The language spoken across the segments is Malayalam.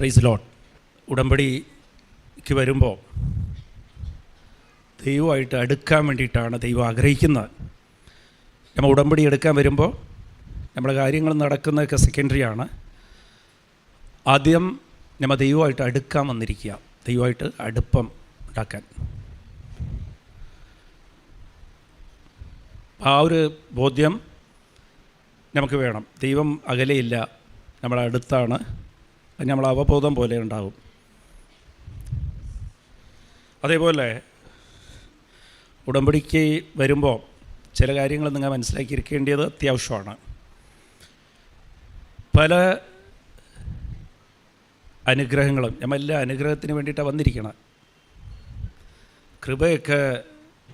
പ്രൈസ് ലോൺ ഉടമ്പടിക്ക് വരുമ്പോൾ ദൈവമായിട്ട് അടുക്കാൻ വേണ്ടിയിട്ടാണ് ദൈവം ആഗ്രഹിക്കുന്നത്. നമ്മൾ ഉടമ്പടി എടുക്കാൻ വരുമ്പോൾ നമ്മുടെ കാര്യങ്ങൾ നടക്കുന്നതൊക്കെ സെക്കൻഡറി ആണ്. ആദ്യം നമ്മൾ ദൈവമായിട്ട് അടുക്കാൻ വന്നിരിക്കുക. ദൈവമായിട്ട് അടുപ്പം ഉണ്ടാക്കാൻ. ആ ഒരു ബോധ്യം നമുക്ക് വേണം. ദൈവം അകലെയില്ല. നമ്മളെ അടുത്താണ്. അത് നമ്മൾ അവബോധം പോലെ ഉണ്ടാകും അതേപോലെ ഉടമ്പടിക്ക് വരുമ്പോൾ ചില കാര്യങ്ങൾ നിങ്ങൾ മനസ്സിലാക്കിയിരിക്കേണ്ടത് അത്യാവശ്യമാണ്. പല അനുഗ്രഹങ്ങളും നമ്മൾ എല്ലാ അനുഗ്രഹത്തിന് വേണ്ടിയിട്ടാണ് വന്നിരിക്കണം കൃപയൊക്കെ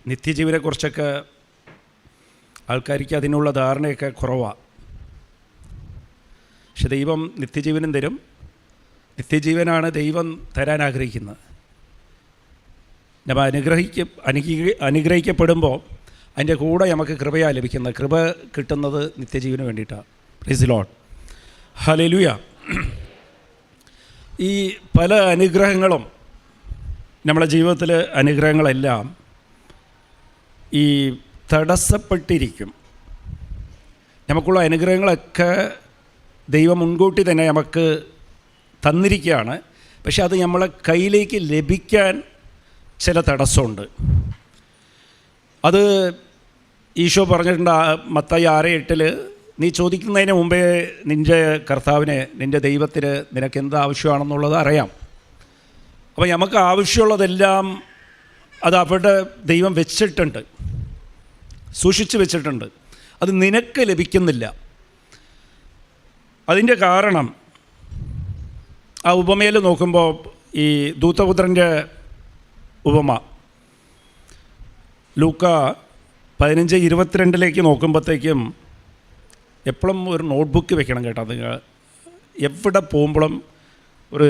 നിത്യജീവനെക്കുറിച്ചൊക്കെ ആൾക്കാർക്ക് അതിനുള്ള ധാരണയൊക്കെ കുറവാണ് പക്ഷെ ദൈവം നിത്യജീവനും തരും നിത്യജീവനാണ് ദൈവം തരാൻ ആഗ്രഹിക്കുന്നത്. നമ്മൾ അനുഗ്രഹിക്ക അനുഗ്രഹി അനുഗ്രഹിക്കപ്പെടുമ്പോൾ അതിന്റെ കൂടെ നമുക്ക് കൃപയാണ് ലഭിക്കുന്നത്. കൃപ കിട്ടുന്നത് നിത്യജീവന് വേണ്ടിയിട്ടാണ് പ്ലീസ് ലോഡ് ഹലലുയ ഈ പല അനുഗ്രഹങ്ങളും നമ്മളെ ജീവിതത്തിൽ അനുഗ്രഹങ്ങളെല്ലാം ഈ തടസ്സപ്പെട്ടിരിക്കും. നമുക്കുള്ള അനുഗ്രഹങ്ങളൊക്കെ ദൈവം മുൻകൂട്ടി തന്നെ നമുക്ക് തന്നിരിക്കുകയാണ്. പക്ഷെ അത് നമ്മളെ കയ്യിലേക്ക് ലഭിക്കാൻ ചില തടസ്സമുണ്ട്. അത് ഈശോ പറഞ്ഞിട്ടുണ്ട് മത്തായി ആറ് എട്ടിൽ നീ ചോദിക്കുന്നതിന് മുമ്പേ നിന്റെ കർത്താവിന് നിന്റെ ദൈവത്തിന് നിനക്ക് എന്ത് ആവശ്യമാണെന്നുള്ളത് അറിയാം. അപ്പോൾ നമുക്ക് ആവശ്യമുള്ളതെല്ലാം അത് അവിടെ ദൈവം വെച്ചിട്ടുണ്ട് സൂക്ഷിച്ചു വെച്ചിട്ടുണ്ട്. അത് നിനക്ക് ലഭിക്കുന്നില്ല. അതിന്റെ കാരണം ആ ഉപമയിൽ നോക്കുമ്പോൾ ഈ ദൂതപുത്രന്റെ ഉപമ. ലൂക്ക പതിനഞ്ച് ഇരുപത്തിരണ്ടിലേക്ക് നോക്കുമ്പോഴത്തേക്കും എപ്പോഴും ഒരു നോട്ട്ബുക്ക് വെക്കണം കേട്ടോ നിങ്ങൾ എവിടെ പോകുമ്പോഴും ഒരു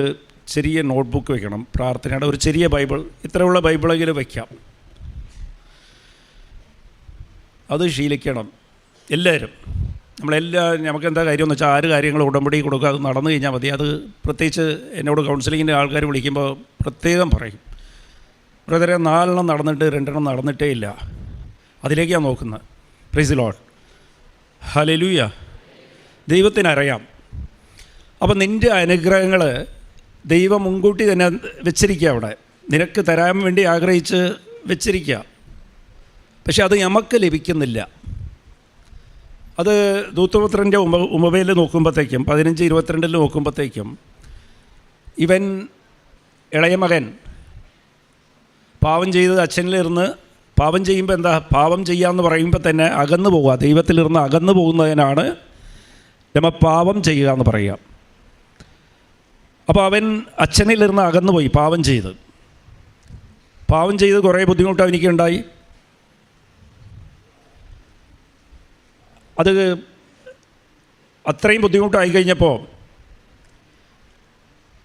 ചെറിയ നോട്ട്ബുക്ക് വെക്കണം പ്രാർത്ഥനയുടെ ഒരു ചെറിയ ബൈബിൾ ഇത്രയുള്ള ബൈബിളെങ്കിലും വയ്ക്കാം അത് ശീലിക്കണം. എല്ലാവരും നമ്മളെല്ലാ നമുക്ക് എന്താ കാര്യം എന്ന് വെച്ചാൽ ആറ് കാര്യങ്ങൾ ഉടമ്പടി കൊടുക്കുക അത് നടന്നു കഴിഞ്ഞാൽ മതി. അത് പ്രത്യേകിച്ച് എന്നോട് കൗൺസിലിങ്ങിന്റെ ആൾക്കാർ വിളിക്കുമ്പോൾ പ്രത്യേകം പറയും. ബ്രദറെ നാലെണ്ണം നടന്നിട്ട് രണ്ടെണ്ണം നടന്നിട്ടേ ഇല്ല. അതിലേക്കാണ് നോക്കുന്നത്. പ്രൈസ് ലോഡ് ഹലലൂയ ദൈവത്തിനറിയാം. അപ്പം നിന്റെ അനുഗ്രഹങ്ങൾ ദൈവം മുൻകൂട്ടി തന്നെ വെച്ചിരിക്കുക അവിടെ. നിനക്ക് തരാൻ വേണ്ടി ആഗ്രഹിച്ച് വെച്ചിരിക്കുക പക്ഷെ അത് നമുക്ക് ലഭിക്കുന്നില്ല. അത് ദൂത്തപുത്രന്റെ ഉമ ഉമബയിൽ നോക്കുമ്പോഴത്തേക്കും പതിനഞ്ച് ഇരുപത്തിരണ്ടിൽ നോക്കുമ്പോഴത്തേക്കും ഇവൻ ഇളയ മകൻ പാവം ചെയ്തത് അച്ഛനിലിരുന്ന് പാവം ചെയ്യുമ്പോൾ എന്താ? പാവം ചെയ്യാമെന്ന് പറയുമ്പോൾ തന്നെ അകന്നു പോവുക. ദൈവത്തിലിരുന്ന് അകന്നു പോകുന്നതിനാണ് നമ്മ പാവം ചെയ്യുക എന്ന് പറയുക. അപ്പോൾ അവൻ അച്ഛനിലിരുന്ന് അകന്നു പോയി പാവം ചെയ്ത്. പാവം ചെയ്ത് കുറേ ബുദ്ധിമുട്ട് അവനിക്കുണ്ടായി. അത് അത്രയും ബുദ്ധിമുട്ടായി കഴിഞ്ഞപ്പോൾ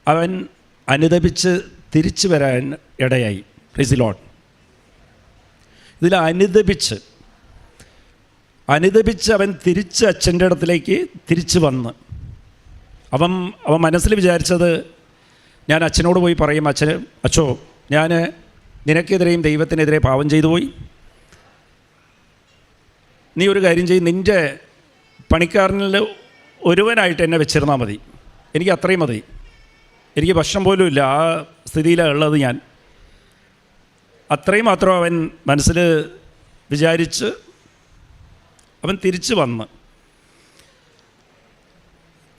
അവൻ അനുദപിച്ച് തിരിച്ചു വരാൻ ഇടയായി റിസിലോൺ. ഇതിൽ അനുദപിച്ച് അനുദപിച്ച് അവൻ തിരിച്ച് അച്ഛന്റെ ഇടത്തിലേക്ക് തിരിച്ചു വന്ന്. അവൻ അവൻ മനസ്സിൽ വിചാരിച്ചത് ഞാൻ അച്ഛനോട് പോയി പറയും അച്ഛന് അച്ഛോ ഞാൻ നിനക്കെതിരെയും ദൈവത്തിനെതിരെ പാവം ചെയ്തു പോയി. നീ ഒരു കാര്യം ചെയ്യും നിന്റെ പണിക്കാരനിൽ ഒരുവനായിട്ട് എന്നെ വെച്ചിരുന്നാൽ മതി. എനിക്ക് അത്രയും മതി. എനിക്ക് ഭക്ഷണം പോലും ഇല്ല. ആ സ്ഥിതിയിലാണ് ഉള്ളത് ഞാൻ. അത്രയും മാത്രം അവൻ മനസ്സിൽ വിചാരിച്ച് അവൻ തിരിച്ചു വന്ന്.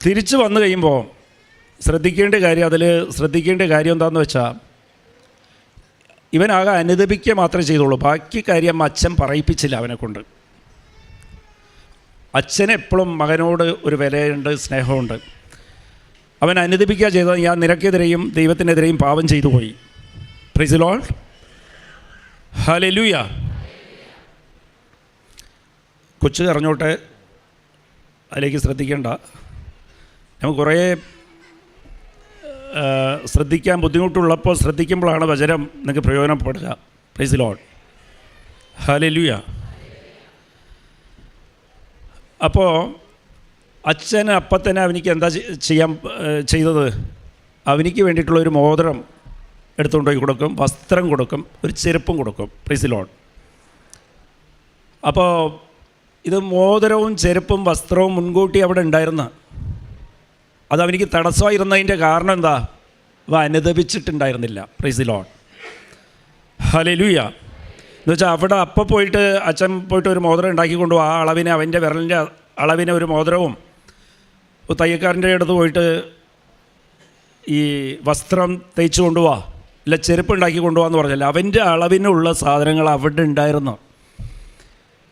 തിരിച്ചു വന്നു കഴിയുമ്പോൾ ശ്രദ്ധിക്കേണ്ട കാര്യം അതിൽ ശ്രദ്ധിക്കേണ്ട കാര്യം എന്താണെന്ന് വെച്ചാൽ ഇവനാകെ അനുദപിക്കുക മാത്രമേ ചെയ്തുള്ളൂ. ബാക്കി കാര്യം അച്ഛൻ പറയിപ്പിച്ചില്ല അവനെ കൊണ്ട് അച്ഛന് എപ്പോഴും മകനോട് ഒരു വിലയുണ്ട് സ്നേഹമുണ്ട്. അവൻ അനുദിപ്പിക്കുക ചെയ്തത് ഞാൻ നിനക്കെതിരെയും ദൈവത്തിനെതിരെയും പാപം ചെയ്തു പോയി. പ്രിസിലോൾ ഹലലുയ കൊച്ചു അറിഞ്ഞോട്ടെ അതിലേക്ക് ശ്രദ്ധിക്കേണ്ട. നമുക്ക് കുറേ ശ്രദ്ധിക്കാൻ ബുദ്ധിമുട്ടുള്ളപ്പോൾ ശ്രദ്ധിക്കുമ്പോഴാണ് വചനം നിങ്ങൾക്ക് പ്രയോജനപ്പെടുക. പ്രൈസ് ലോഡ് ഹലലുയ അപ്പോൾ അച്ഛൻ അപ്പം തന്നെ അവനിക്ക് എന്താ ചെയ്യാൻ ചെയ്തത്? അവനിക്ക് വേണ്ടിയിട്ടുള്ള ഒരു മോതിരം എടുത്തുകൊണ്ട് പോയി കൊടുക്കും വസ്ത്രം കൊടുക്കും ഒരു ചെരുപ്പും കൊടുക്കും പ്രിസിലോൺ അപ്പോൾ ഇത് മോതിരവും ചെരുപ്പും വസ്ത്രവും മുൻകൂട്ടി അവിടെ ഉണ്ടായിരുന്ന അത് അവനിക്ക് തടസ്സമായിരുന്നതിന്റെ കാരണം എന്താ? അവ അനുദപിച്ചിട്ടുണ്ടായിരുന്നില്ല പ്രിസിലോൺ ഹലലുയ എന്ന് വെച്ചാൽ അവിടെ അപ്പം പോയിട്ട് അച്ഛൻ പോയിട്ട് ഒരു മോതിരം ഉണ്ടാക്കി കൊണ്ടുപോകും ആ അളവിനെ അവന്റെ വിരലിന്റെ അളവിന് ഒരു മോതിരവും തയ്യക്കാരന്റെ അടുത്ത് പോയിട്ട് ഈ വസ്ത്രം തയ്ച്ചു കൊണ്ടുപോവാ ഇല്ല ചെരുപ്പ് ഉണ്ടാക്കി കൊണ്ടുപോകാന്ന് പറഞ്ഞല്ല. അവന്റെ അളവിനുള്ള സാധനങ്ങൾ അവിടെ ഉണ്ടായിരുന്നു.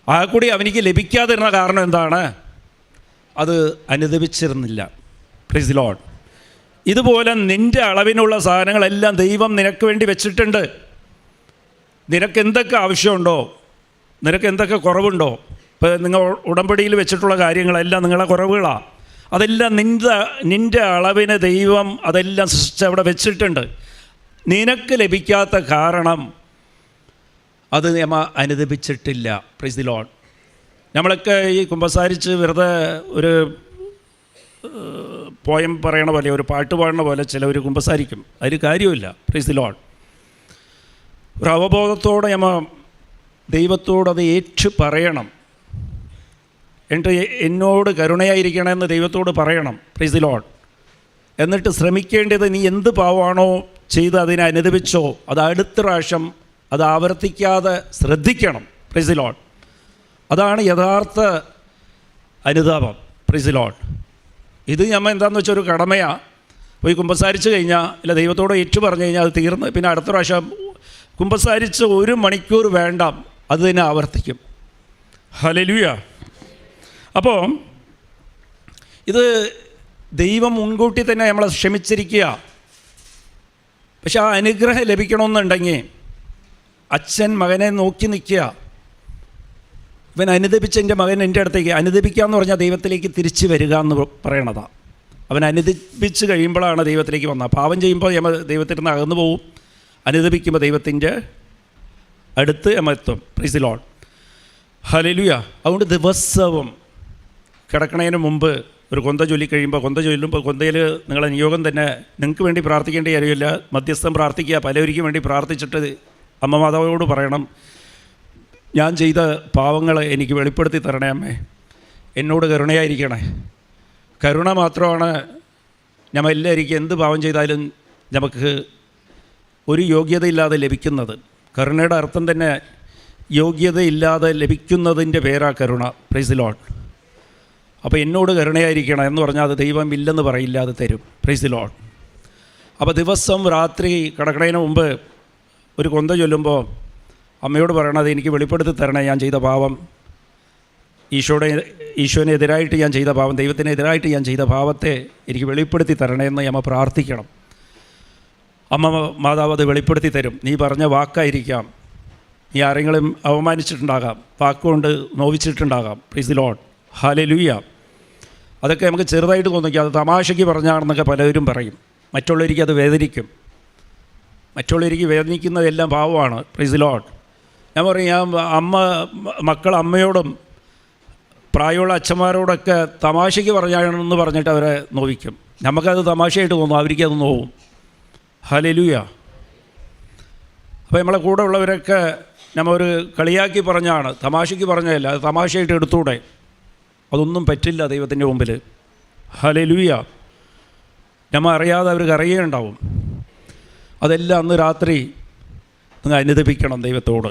ആ കൂടി അവനിക്ക് ലഭിക്കാതിരുന്ന കാരണം എന്താണ്? അത് അനുദപിച്ചിരുന്നില്ല. പ്ലീസ് ലോഡ് ഇതുപോലെ നിന്റെ അളവിനുള്ള സാധനങ്ങളെല്ലാം ദൈവം നിനക്ക് വേണ്ടി വെച്ചിട്ടുണ്ട്. നിനക്ക് എന്തൊക്കെ ആവശ്യമുണ്ടോ? നിനക്ക് എന്തൊക്കെ കുറവുണ്ടോ? ഇപ്പോൾ നിങ്ങൾ ഉടമ്പടിയിൽ വെച്ചിട്ടുള്ള കാര്യങ്ങളെല്ലാം നിങ്ങളെ കുറവുകളാണ് അതെല്ലാം നിന്റെ നിന്റെ അളവിന് ദൈവം അതെല്ലാം സൃഷ്ടിച്ച് അവിടെ വെച്ചിട്ടുണ്ട്. നിനക്ക് ലഭിക്കാത്ത കാരണം അത് നിയമ അനുദപിച്ചിട്ടില്ല. പ്രീസ് ദി ലോൺ നമ്മളൊക്കെ ഈ കുമ്പസാരിച്ച് വെറുതെ ഒരു പോയം പറയണ പോലെ ഒരു പാട്ട് പാടണ പോലെ ചിലവർ കുമ്പസാരിക്കും. അതിന് കാര്യമില്ല. പ്രീസ് ദി ലോൺ ഒരു അവബോധത്തോടെ നമ്മ ദൈവത്തോട് അത് ഏറ്റു പറയണം. എന്നിട്ട് എന്നോട് കരുണയായിരിക്കണമെന്ന് ദൈവത്തോട് പറയണം. പ്രൈസ് ദി ലോഡ് എന്നിട്ട് ശ്രമിക്കേണ്ടത് നീ എന്ത് പാവാണോ ചെയ്ത് അതിനെ അനുദപിച്ചോ അത് അടുത്ത പ്രാവശ്യം അത് ആവർത്തിക്കാതെ ശ്രദ്ധിക്കണം. പ്രൈസ് ദി ലോഡ് അതാണ് യഥാർത്ഥ അനുതാപം. പ്രൈസ് ദി ലോഡ് ഇത് നമ്മൾ എന്താണെന്ന് വെച്ചാൽ ഒരു കടമയാണ് പോയി കുമ്പസാരിച്ച് കഴിഞ്ഞാൽ ഇല്ല ദൈവത്തോട് ഏറ്റു പറഞ്ഞു കഴിഞ്ഞാൽ അത് തീർന്ന് പിന്നെ അടുത്ത പ്രാവശ്യം കുമ്പസാരിച്ച് ഒരു മണിക്കൂർ വേണ്ട. അത് തന്നെ ആവർത്തിക്കും. ഹലലുയ അപ്പോൾ ഇത് ദൈവം മുൻകൂട്ടി തന്നെ നമ്മളെ ക്ഷമിച്ചിരിക്കുക. പക്ഷെ ആ അനുഗ്രഹം ലഭിക്കണമെന്നുണ്ടെങ്കിൽ അച്ഛൻ മകനെ നോക്കി നിൽക്കുക. ഇവൻ അനുദപിച്ച എന്റെ മകൻ എന്റെ അടുത്തേക്ക് അനുദപിക്കുക എന്ന് പറഞ്ഞാൽ ദൈവത്തിലേക്ക് തിരിച്ചു വരിക എന്ന് പറയണതാണ് അവൻ അനുദപിച്ച് കഴിയുമ്പോഴാണ് ദൈവത്തിലേക്ക് വന്നത്. പാപം ചെയ്യുമ്പോൾ യമ ദൈവത്തിൽ നിന്ന് അകന്നു പോവും. അനുദപിക്കുമ്പോൾ ദൈവത്തിന്റെ അടുത്ത് അമത്വം പ്രീസിലോൺ ഹലലുയ അതുകൊണ്ട് ദിവസവും കിടക്കണതിന് മുമ്പ് ഒരു കൊന്ത ചൊല്ലി കഴിയുമ്പോൾ കൊന്ത ചൊല്ലുമ്പോൾ കൊന്തയിൽ നിങ്ങളെ നിയോഗം തന്നെ നിങ്ങൾക്ക് വേണ്ടി പ്രാർത്ഥിക്കേണ്ട കാര്യമില്ല. മധ്യസ്ഥം പ്രാർത്ഥിക്കുക പലവരിക്കും വേണ്ടി പ്രാർത്ഥിച്ചിട്ട് അമ്മ മാതാവിനോട് പറയണം. ഞാൻ ചെയ്ത പാവങ്ങൾ എനിക്ക് വെളിപ്പെടുത്തി തരണേ അമ്മേ. എന്നോട് കരുണയായിരിക്കണേ. കരുണ മാത്രമാണ് ഞമ്മ എല്ലാവർക്കും എന്ത് പാവം ചെയ്താലും നമുക്ക് ഒരു യോഗ്യതയില്ലാതെ ലഭിക്കുന്നത്. കരുണയുടെ അർത്ഥം തന്നെ യോഗ്യതയില്ലാതെ ലഭിക്കുന്നതിന്റെ പേരാ കരുണ. പ്രൈസ് ലോൺ അപ്പോൾ എന്നോട് കരുണയായിരിക്കണം എന്ന് പറഞ്ഞാൽ അത് ദൈവം ഇല്ലെന്ന് പറയില്ല അത് തരും. പ്രൈസ് ലോൺ അപ്പോൾ ദിവസം രാത്രി കിടക്കണതിന് മുമ്പ് ഒരു കൊന്ത ചൊല്ലുമ്പോൾ അമ്മയോട് പറയണത് എനിക്ക് വെളിപ്പെടുത്തി തരണേ ഞാൻ ചെയ്ത പാവം ഈശോയുടെ ഈശോനെതിരായിട്ട് ഞാൻ ചെയ്ത പാവം ദൈവത്തിനെതിരായിട്ട് ഞാൻ ചെയ്ത പാവത്തെ എനിക്ക് വെളിപ്പെടുത്തി തരണേ എന്ന് അമ്മ പ്രാർത്ഥിക്കണം. അമ്മ മാതാവ് അത് വെളിപ്പെടുത്തി തരും. നീ പറഞ്ഞ വാക്കായിരിക്കാം. നീ ആരെങ്കിലും അവമാനിച്ചിട്ടുണ്ടാകാം വാക്കുകൊണ്ട് നോവിച്ചിട്ടുണ്ടാകാം. ദി ലോഡ് ഹാലെ ലൂയ അതൊക്കെ നമുക്ക് ചെറുതായിട്ട് തോന്നിക്കും. അത് തമാശയ്ക്ക് പറഞ്ഞാണെന്നൊക്കെ പലരും പറയും. മറ്റുള്ളവർക്ക് അത് വേദനിക്കും. മറ്റുള്ളവർക്ക് വേദനിക്കുന്നതെല്ലാം പാവമാണ്. ദി ലോഡ് ഞാൻ പറയും ഞാൻ അമ്മ മക്കൾ അമ്മയോടും പ്രായമുള്ള അച്ഛന്മാരോടൊക്കെ തമാശയ്ക്ക് പറഞ്ഞാണെന്ന് പറഞ്ഞിട്ട് അവരെ നോവിക്കും. നമുക്കത് തമാശയായിട്ട് തോന്നും. അവർക്കത് നോവും. ഹലലുയ അപ്പോൾ നമ്മളെ കൂടെ ഉള്ളവരൊക്കെ നമ്മൾ ഒരു കളിയാക്കി പറഞ്ഞാണ് തമാശയ്ക്ക് പറഞ്ഞതല്ല അത് തമാശയായിട്ട് എടുത്തൂടെ. അതൊന്നും പറ്റില്ല ദൈവത്തിന്റെ മുമ്പിൽ ഹലലുയ നമ്മൾ അറിയാതെ അവർക്ക് അറിയുകയുണ്ടാവും അതെല്ലാം അന്ന് രാത്രി നിങ്ങൾ അനുദപിക്കണം ദൈവത്തോട്.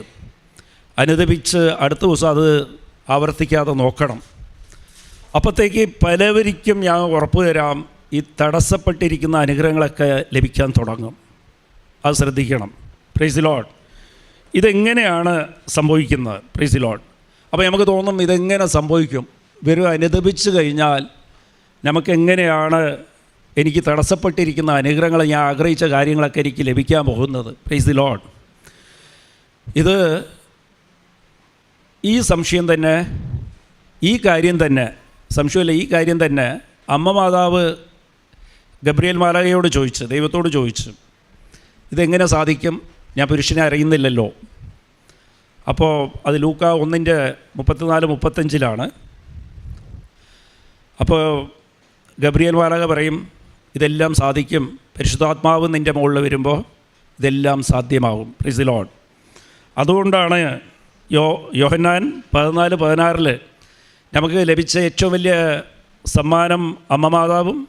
അനുദപിച്ച് അടുത്ത ദിവസം അത് ആവർത്തിക്കാതെ നോക്കണം. അപ്പോഴത്തേക്ക് പലവരിക്കും ഞാൻ ഉറപ്പ് തരാം. ഈ തടസ്സപ്പെട്ടിരിക്കുന്ന അനുഗ്രഹങ്ങളൊക്കെ ലഭിക്കാൻ തുടങ്ങും. അത് ശ്രദ്ധിക്കണം. പ്രൈസ് ലോഡ് ഇതെങ്ങനെയാണ് സംഭവിക്കുന്നത്? പ്രൈസ് ലോഡ് അപ്പോൾ നമുക്ക് തോന്നും ഇതെങ്ങനെ സംഭവിക്കും? വെറും അനുദപിച്ച് കഴിഞ്ഞാൽ നമുക്കെങ്ങനെയാണ് എനിക്ക് തടസ്സപ്പെട്ടിരിക്കുന്ന അനുഗ്രഹങ്ങൾ ഞാൻ ആഗ്രഹിച്ച കാര്യങ്ങളൊക്കെ എനിക്ക് ലഭിക്കാൻ പോകുന്നത്? പ്രൈസ് ലോഡ് ഇത് ഈ സംശയം തന്നെ ഈ കാര്യം തന്നെ സംശയമില്ല ഈ കാര്യം തന്നെ അമ്മ മാതാവ് ഗബ്രിയേൽ മാലാകയോട് ചോദിച്ചു ദൈവത്തോട് ചോദിച്ചു ഇതെങ്ങനെ സാധിക്കും? ഞാൻ പുരുഷനെ അറിയുന്നില്ലല്ലോ. അപ്പോൾ അത് ലൂക്ക ഒന്നിന്റെ മുപ്പത്തിനാല് മുപ്പത്തഞ്ചിലാണ് അപ്പോൾ ഗബ്രിയേൽ മാലാക പറയും ഇതെല്ലാം സാധിക്കും. പരിശുദ്ധാത്മാവ് നിന്റെ മുകളിൽ വരുമ്പോൾ ഇതെല്ലാം സാധ്യമാവും പ്രിസിലോൺ അതുകൊണ്ടാണ് യോ യോഹന്നാൻ പതിനാല് പതിനാറിൽ നമുക്ക് ലഭിച്ച ഏറ്റവും വലിയ സമ്മാനം അമ്മ മാതാവും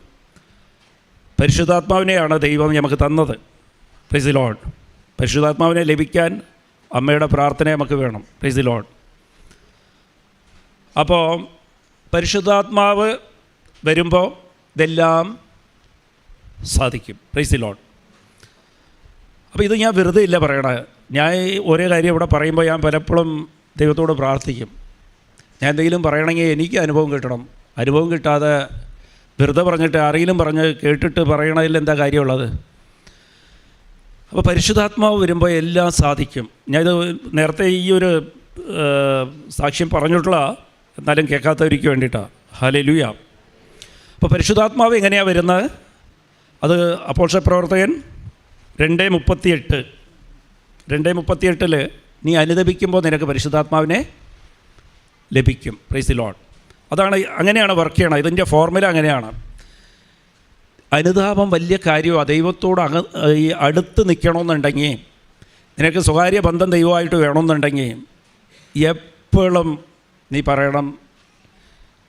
പരിശുദ്ധാത്മാവിനെയാണ് ദൈവം നമുക്ക് തന്നത്. പ്രിസ് ലോൺ പരിശുദ്ധാത്മാവിനെ ലഭിക്കാൻ അമ്മയുടെ പ്രാർത്ഥന നമുക്ക് വേണം. പ്രിസ് ലോൺ അപ്പോൾ പരിശുദ്ധാത്മാവ് വരുമ്പോൾ ഇതെല്ലാം സാധിക്കും. പ്രൈസ് ലോൺ അപ്പോൾ ഇത് ഞാൻ വെറുതെ ഇല്ല പറയണത് ഞാൻ ഒരേ കാര്യം ഇവിടെ പറയുമ്പോൾ ഞാൻ പലപ്പോഴും ദൈവത്തോട് പ്രാർത്ഥിക്കും. ഞാൻ എന്തെങ്കിലും പറയണമെങ്കിൽ എനിക്ക് അനുഭവം കിട്ടണം. അനുഭവം കിട്ടാതെ വെറുതെ പറഞ്ഞിട്ട് ആരെങ്കിലും പറഞ്ഞ് കേട്ടിട്ട് പറയണതിൽ എന്താ കാര്യമുള്ളത്? അപ്പോൾ പരിശുദ്ധാത്മാവ് വരുമ്പോൾ എല്ലാം സാധിക്കും. ഞാനിത് നേരത്തെ ഈ ഒരു സാക്ഷ്യം പറഞ്ഞിട്ടുള്ള എന്നാലും കേൾക്കാത്തവർക്ക് വേണ്ടിയിട്ടാണ് ഹലലുയ അപ്പോൾ പരിശുദ്ധാത്മാവ് എങ്ങനെയാണ് വരുന്നത് അത് അപ്പോൾഷ പ്രവർത്തകൻ രണ്ട് മുപ്പത്തിയെട്ട്. രണ്ട് മുപ്പത്തിയെട്ടിൽ നീ അനുദപിക്കുമ്പോൾ നിനക്ക് പരിശുദ്ധാത്മാവിനെ ലഭിക്കും. പ്രൈസ് ലോൺ അതാണ് അങ്ങനെയാണ് വർക്ക് ചെയ്യണം ഇതിന്റെ ഫോർമുല അങ്ങനെയാണ്. അനുതാപം വലിയ കാര്യമാണ് ദൈവത്തോട് അക ഈ അടുത്ത് നിൽക്കണമെന്നുണ്ടെങ്കിൽ നിനക്ക് സ്വകാര്യ ബന്ധം ദൈവമായിട്ട് വേണമെന്നുണ്ടെങ്കിൽ എപ്പോഴും നീ പറയണം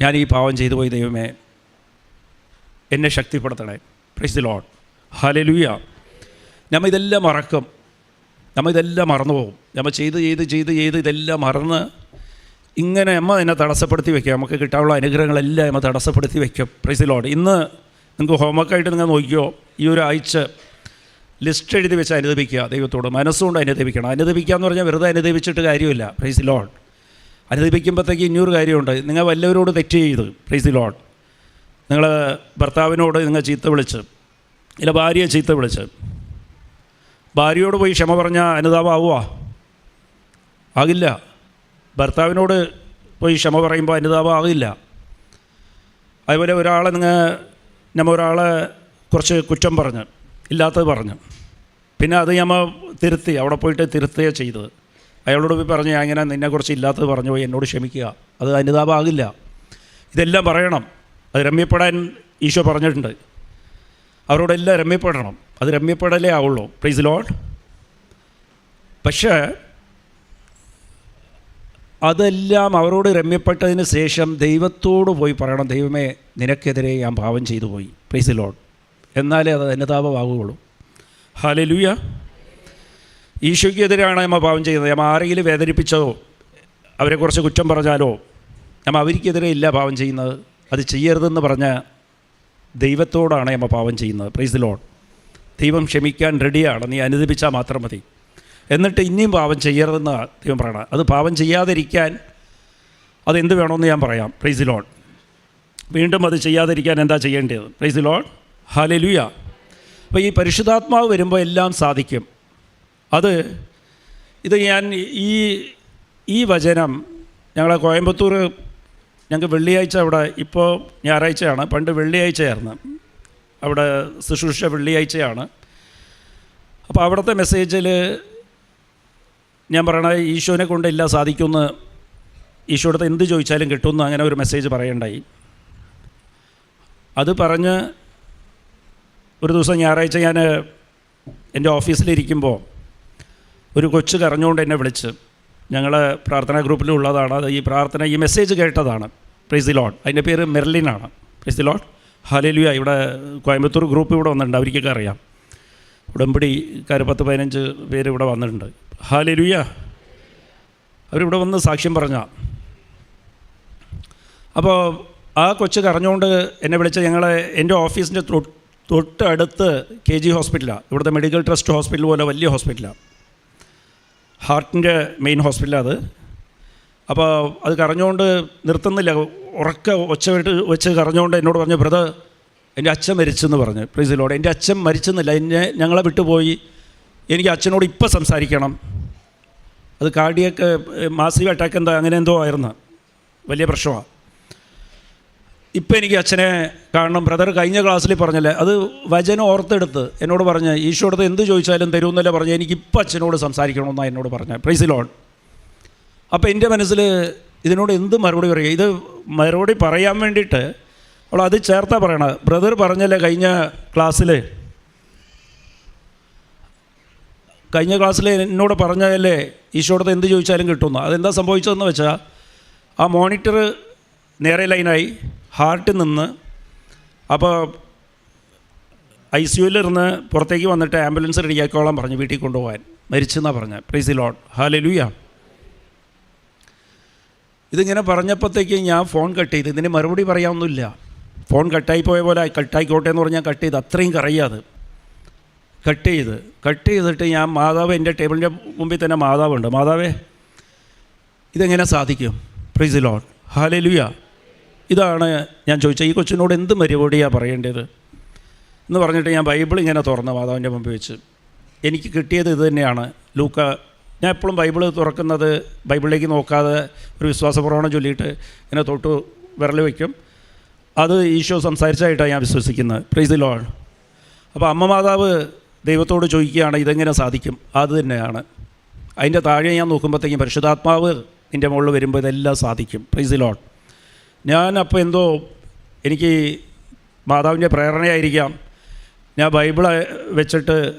ഞാൻ ഈ പാവം ചെയ്തു പോയി ദൈവമേ. എന്നെ ശക്തിപ്പെടുത്തണേ. പ്രൈസ് ദി ലോഡ് ഹലലുയ നമ്മൾ ഇതെല്ലാം മറക്കും. നമ്മൾ ഇതെല്ലാം മറന്നു പോകും നമ്മൾ ചെയ്ത് ചെയ്ത് ചെയ്ത് ചെയ്ത് ഇതെല്ലാം മറന്ന് ഇങ്ങനെ അമ്മ എന്നെ തടസ്സപ്പെടുത്തി വയ്ക്കുക നമുക്ക് കിട്ടാനുള്ള അനുഗ്രഹങ്ങളെല്ലാം അമ്മ തടസ്സപ്പെടുത്തി വയ്ക്കും പ്രൈസിലോട് ഇന്ന് നിങ്ങൾക്ക് ഹോംവർക്കായിട്ട് നിങ്ങൾ നോക്കിയോ? ഈ ഒരു ആഴ്ച ലിസ്റ്റ് എഴുതി വെച്ച് അനുദപിക്കുക ദൈവത്തോട്. മനസ്സുകൊണ്ട് അനുദപിക്കണം. അനുദപിക്കുക എന്ന് പറഞ്ഞാൽ വെറുതെ അനുദപിച്ചിട്ട് കാര്യമില്ല. പ്രൈസ് അനുദപിക്കുമ്പോഴത്തേക്ക് ഇനിയൊരു കാര്യമുണ്ട്. നിങ്ങൾ വല്ലവരോട് തെറ്റ് ചെയ്ത്. പ്രൈസ് നിങ്ങൾ ഭർത്താവിനോട് നിങ്ങൾ ചീത്ത വിളിച്ച് ഇല്ല ഭാര്യയെ ചീത്ത വിളിച്ച് ഭാര്യയോട് പോയി ക്ഷമ പറഞ്ഞാൽ അനുതാപമാവുക ആകില്ല. ഭർത്താവിനോട് പോയി ക്ഷമ പറയുമ്പോൾ അനുതാപം ആകില്ല അതുപോലെ ഒരാളെ നിങ്ങൾ നമ്മൾ ഒരാളെ കുറച്ച് കുറ്റം പറഞ്ഞ് ഇല്ലാത്തത് പറഞ്ഞ്. പിന്നെ അത് ഞമ്മ തിരുത്തി അവിടെ പോയിട്ട് തിരുത്തുകയോ ചെയ്തത്. അയാളോട് പോയി പറഞ്ഞ് അങ്ങനെ നിന്നെക്കുറിച്ച് ഇല്ലാത്തത് പറഞ്ഞു പോയി എന്നോട് ക്ഷമിക്കുക. അത് അനുതാപമാകില്ല. ഇതെല്ലാം പറയണം. അത് രമ്യപ്പെടാൻ ഈശോ പറഞ്ഞിട്ടുണ്ട്. അവരോടെല്ലാം രമ്യപ്പെടണം. അത് രമ്യപ്പെടലേ ആവുള്ളൂ. പ്ലീസ് ലോഡ് പക്ഷേ അതെല്ലാം അവരോട് രമ്യപ്പെട്ടതിന് ശേഷം ദൈവത്തോട് പോയി പറയണം ദൈവമേ നിനക്കെതിരെ ഞാൻ പാവം ചെയ്തു പോയി. പ്ലീസ് ലോഡ് എന്നാലേ അത് അനുതാപമാകുകയുള്ളൂ ഹാലെ ലൂയ ഈശോയ്ക്കെതിരെയാണ് നമ്മൾ പാവം ചെയ്യുന്നത്. നമ്മൾ ആരെങ്കിലും വേദനിപ്പിച്ചതോ അവരെക്കുറിച്ച് കുറ്റം പറഞ്ഞാലോ നമ്മൾ അവർക്കെതിരെ ഇല്ല പാവം ചെയ്യുന്നത്. അത് ചെയ്യരുതെന്ന് പറഞ്ഞ ദൈവത്തോടാണ് നമ്മൾ പാവം ചെയ്യുന്നത്. പ്രൈസ് ലോൺ ദൈവം ക്ഷമിക്കാൻ റെഡിയാണ് നീ അനുദപിച്ചാൽ മാത്രം മതി. എന്നിട്ട് ഇനിയും പാവം ചെയ്യരുതെന്ന് ദൈവം പറയണം അത് പാപം ചെയ്യാതിരിക്കാൻ അതെന്ത് വേണമെന്ന് ഞാൻ പറയാം. പ്രൈസ് ലോൺ വീണ്ടും അത് ചെയ്യാതിരിക്കാൻ എന്താ ചെയ്യേണ്ടത്? പ്രൈസ് ലോൺ ഹലലുയ അപ്പോൾ ഈ പരിശുദ്ധാത്മാവ് വരുമ്പോൾ എല്ലാം സാധിക്കും. അത് ഇത് ഞാൻ ഈ ഈ വചനം ഞങ്ങളെ കോയമ്പത്തൂർ ഞങ്ങൾക്ക് വെള്ളിയാഴ്ച അവിടെ ഇപ്പോൾ ഞായറാഴ്ചയാണ്. പണ്ട് വെള്ളിയാഴ്ചയായിരുന്നു. അവിടെ ശുശ്രൂഷ വെള്ളിയാഴ്ചയാണ്. അപ്പോൾ അവിടുത്തെ മെസ്സേജിൽ ഞാൻ പറയണത് ഈശോനെ കൊണ്ട് എല്ലാം സാധിക്കുമെന്ന് ഈശോയുടെ എന്ത് ചോദിച്ചാലും കിട്ടുമെന്ന് അങ്ങനെ ഒരു മെസ്സേജ് പറയണ്ടായി. അത് പറഞ്ഞ് ഒരു ദിവസം ഞായറാഴ്ച ഞാൻ എന്റെ ഓഫീസിലിരിക്കുമ്പോൾ ഒരു കൊച്ചു കരഞ്ഞുകൊണ്ട് എന്നെ വിളിച്ച് ഞങ്ങൾ പ്രാർത്ഥനാ ഗ്രൂപ്പിലുള്ളതാണ് അത് ഈ പ്രാർത്ഥന ഈ മെസ്സേജ് കേട്ടതാണ്. പ്രൈസ് ദി ലോഡ് അതിന്റെ പേര് മെർലിനാണ് പ്രൈസ് ദി ലോഡ് ഹാലേലുയ ഇവിടെ കോയമ്പത്തൂർ ഗ്രൂപ്പ് ഇവിടെ വന്നിട്ടുണ്ട്. അവർക്കൊക്കെ അറിയാം. ഉടമ്പടിക്കാർ പത്ത് പതിനഞ്ച് പേര് ഇവിടെ വന്നിട്ടുണ്ട്. ഹാലേലുയ അവരിവിടെ വന്ന് സാക്ഷ്യം പറഞ്ഞ. അപ്പോൾ ആ കൊച്ചു കറഞ്ഞുകൊണ്ട് എന്നെ വിളിച്ച ഞങ്ങളെ എന്റെ ഓഫീസിന്റെ തൊട്ടടുത്ത് കെ ജി ഹോസ്പിറ്റലാണ് ഇവിടുത്തെ മെഡിക്കൽ ട്രസ്റ്റ് ഹോസ്പിറ്റൽ പോലെ വലിയ ഹോസ്പിറ്റലാണ് ഹാർട്ടിന്റെ മെയിൻ ഹോസ്പിറ്റലാണ് അത്. അപ്പോൾ അത് കറഞ്ഞുകൊണ്ട് നിർത്തുന്നില്ല. ഉറക്ക ഒച്ച വെച്ച് കറഞ്ഞുകൊണ്ട് എന്നോട് പറഞ്ഞു ബ്രദർ എന്റെ അച്ഛൻ മരിച്ചെന്ന് പറഞ്ഞു. പ്രീസിലോട് എന്റെ അച്ഛൻ മരിച്ചെന്നില്ല. എന്നെ ഞങ്ങളെ വിട്ടുപോയി. എനിക്ക് അച്ഛനോട് ഇപ്പം സംസാരിക്കണം. അത് കാർഡിയൊക്കെ മാസീവ് അറ്റാക്ക് എന്താ അങ്ങനെ എന്തോ ആയിരുന്നു. വലിയ പ്രശ്നമാണ് ഇപ്പം എനിക്ക് അച്ഛനെ കാണണം. ബ്രദർ കഴിഞ്ഞ ക്ലാസ്സിൽ പറഞ്ഞല്ലേ അത് വചനം ഓർത്തെടുത്ത് എന്നോട് പറഞ്ഞ് ഈശോടത്ത് എന്ത് ചോദിച്ചാലും തരുമെന്നല്ല പറഞ്ഞ് എനിക്കിപ്പോൾ അച്ഛനോട് സംസാരിക്കണമെന്നാണ് എന്നോട് പറഞ്ഞത് പ്രൈസ് ലോൺ അപ്പോൾ എന്റെ മനസ്സിൽ ഇതിനോട് എന്ത് മറുപടി പറയുക ഇത് മറുപടി പറയാൻ വേണ്ടിയിട്ട് അവൾ അത് ചേർത്താ പറയണത്. ബ്രദർ പറഞ്ഞല്ലേ കഴിഞ്ഞ ക്ലാസ്സിൽ കഴിഞ്ഞ ക്ലാസ്സിൽ എന്നോട് പറഞ്ഞതല്ലേ ഈശോടത്ത് എന്ത് ചോദിച്ചാലും കിട്ടുന്നു അതെന്താ സംഭവിച്ചതെന്ന് വെച്ചാൽ ആ മോണിറ്റർ നേരെ ലൈനായി ഹാർട്ട് നിന്ന് അപ്പോൾ ഐ സി യുവിലിരുന്ന് പുറത്തേക്ക് വന്നിട്ട് ആംബുലൻസ് റെഡിയാക്കോളാൻ പറഞ്ഞു വീട്ടിൽ കൊണ്ടുപോകാൻ. മരിച്ചെന്നാണ് പറഞ്ഞത് പ്രൈസി ലോൺ ഹാലലുയ ഇതിങ്ങനെ പറഞ്ഞപ്പോഴത്തേക്ക് ഞാൻ ഫോൺ കട്ട് ചെയ്ത്. ഇതിന് മറുപടി പറയാമൊന്നുമില്ല ഫോൺ കട്ടായി പോയ പോലെ കട്ടായിക്കോട്ടെ എന്ന് പറഞ്ഞാൽ കട്ട് ചെയ്ത്. അത്രയും കറിയാത് കട്ട് ചെയ്ത്. കട്ട് ചെയ്തിട്ട് ഞാൻ മാതാവ് എന്റെ ടേബിളിന്റെ മുമ്പിൽ തന്നെ മാതാവുണ്ട്. മാതാവേ ഇതെങ്ങനെ സാധിക്കും? പ്രൈസ് ലോൺ ഹാലലുയ ഇതാണ് ഞാൻ ചോദിച്ചത്. ഈ കൊച്ചിനോട് എന്ത് മറുപടിയാണ് പറയേണ്ടത്? എന്ന് പറഞ്ഞിട്ട് ഞാൻ ബൈബിൾ ഇങ്ങനെ തുറന്ന് മാതാവിന്റെ മുമ്പിൽ വെച്ച്. എനിക്ക് കിട്ടിയത് ഇത് തന്നെയാണ്. ലൂക്ക ഞാൻ എപ്പോഴും ബൈബിൾ തുറക്കുന്നത് ബൈബിളിലേക്ക് നോക്കാതെ ഒരു വിശ്വാസപ്രവണം ചൊല്ലിയിട്ട് ഇങ്ങനെ തൊട്ട് വിരൽ വയ്ക്കും. അത് ഈശോ സംസാരിച്ചായിട്ടാണ് ഞാൻ വിശ്വസിക്കുന്നത്. പ്രൈസ് ദി ലോഡ് അപ്പോൾ അമ്മ മാതാവ് ദൈവത്തോട് ചോദിക്കുകയാണ് ഇതെങ്ങനെ സാധിക്കും? അത് തന്നെയാണ്. അതിന്റെ താഴെ ഞാൻ നോക്കുമ്പോഴത്തേക്കും പരിശുദ്ധാത്മാവ് എന്റെ മുകളിൽ വരുമ്പോൾ ഇതെല്ലാം സാധിക്കും. പ്രൈസ് ദി ലോഡ് ഞാൻ അപ്പോൾ എന്തോ എനിക്ക് മാതാവിന്റെ പ്രേരണയായിരിക്കാം. ഞാൻ ബൈബിൾ വെച്ചിട്ട്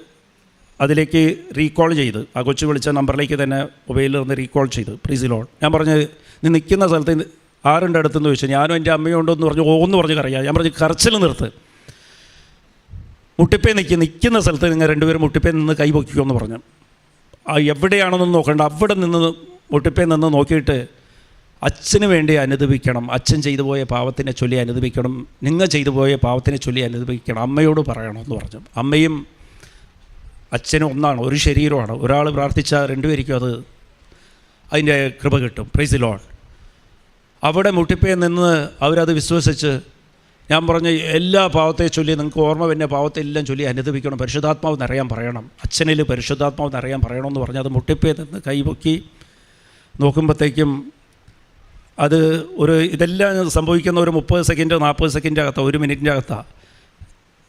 അതിലേക്ക് റീകോൾ ചെയ്ത് ആ കൊച്ചു വിളിച്ച നമ്പറിലേക്ക് തന്നെ മൊബൈലിൽ നിന്ന് റീകോൾ ചെയ്ത്. പ്രീസിലോൾ ഞാൻ പറഞ്ഞ് നീ നിൽക്കുന്ന സ്ഥലത്ത് ആരുണ്ട് അടുത്തെന്ന് ചോദിച്ചു ഞാനും എന്റെ അമ്മയും ഉണ്ടെന്ന് പറഞ്ഞു ഓന്ന് പറഞ്ഞു കറിയാം ഞാൻ പറഞ്ഞു കറച്ചിൽ നിർത്ത്. മുട്ടിപ്പേ നിൽക്കി നിൽക്കുന്ന സ്ഥലത്ത് നിങ്ങൾ രണ്ടുപേരും മുട്ടിപ്പേ നിന്ന് കൈ പൊക്കിക്കോ എന്ന് പറഞ്ഞു. ആ എവിടെയാണെന്ന് നോക്കണ്ട അവിടെ നിന്ന് മുട്ടിപ്പേ നിന്ന് നോക്കിയിട്ട് അച്ഛന് വേണ്ടി അനുദപിക്കണം. അച്ഛൻ ചെയ്തു പോയ പാവത്തിനെ ചൊല്ലി അനുദപിക്കണം. നിങ്ങൾ ചെയ്തു പോയ പാവത്തിനെ ചൊല്ലി അനുദപിക്കണം. അമ്മയോട് പറയണമെന്ന് പറഞ്ഞു. അമ്മയും അച്ഛനും ഒന്നാണ് ഒരു ശരീരമാണ് ഒരാൾ പ്രാർത്ഥിച്ചാൽ രണ്ടുപേർക്കും അത് അതിന്റെ കൃപ കിട്ടും. പ്രൈസ് ലോൺ അവിടെ മുട്ടിപ്പേ നിന്ന് അവരത് വിശ്വസിച്ച് ഞാൻ പറഞ്ഞ എല്ലാ പാവത്തെ ചൊല്ലി നിങ്ങൾക്ക് ഓർമ്മ പിന്നെ പാവത്തെ എല്ലാം ചൊല്ലി അനുദപിക്കണം. പരിശുദ്ധാത്മാവ് നിറയാൻ പറയണം. അച്ഛനിൽ പരിശുദ്ധാത്മാവ് നിറയാൻ പറയണമെന്ന് പറഞ്ഞ് അത് മുട്ടിപ്പേ നിന്ന് കൈപൊക്കി നോക്കുമ്പോഴത്തേക്കും അത് ഒരു ഇതെല്ലാം സംഭവിക്കുന്ന ഒരു മുപ്പത് സെക്കൻഡോ നാൽപ്പത് സെക്കൻഡ് അകത്താണ് ഒരു മിനിറ്റിന്റെ അകത്താണ്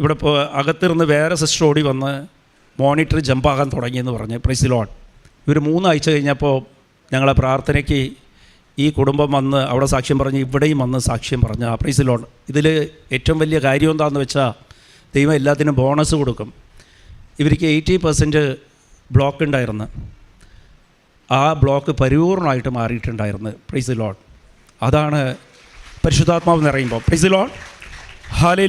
ഇവിടെ ഇപ്പോൾ അകത്തിരുന്ന് വേറെ സിസ്റ്റർ ഓടി വന്ന് മോണിറ്റർ ജമ്പാകാൻ തുടങ്ങിയെന്ന് പറഞ്ഞ്. പ്രൈസിലോൺ ഇവർ മൂന്നാഴ്ച കഴിഞ്ഞപ്പോൾ ഞങ്ങളെ പ്രാർത്ഥനയ്ക്ക് ഈ കുടുംബം വന്ന് അവിടെ സാക്ഷ്യം പറഞ്ഞ് ഇവിടെയും വന്ന് സാക്ഷ്യം പറഞ്ഞ് പ്രൈസിലോൺ ഇതിൽ ഏറ്റവും വലിയ കാര്യം എന്താണെന്ന് വെച്ചാൽ ദൈവം എല്ലാത്തിനും ബോണസ് കൊടുക്കും. ഇവർക്ക് എയ്റ്റി പെർസെന്റ് ബ്ലോക്ക് ഉണ്ടായിരുന്നു. ആ ബ്ലോക്ക് പരിപൂർണമായിട്ട് മാറിയിട്ടുണ്ടായിരുന്നു. പ്രൈസ് ലോൺ അതാണ് പരിശുദ്ധാത്മാവ് നിറയുമ്പോൾ പ്രൈസ് ലോൺ ഹാലേ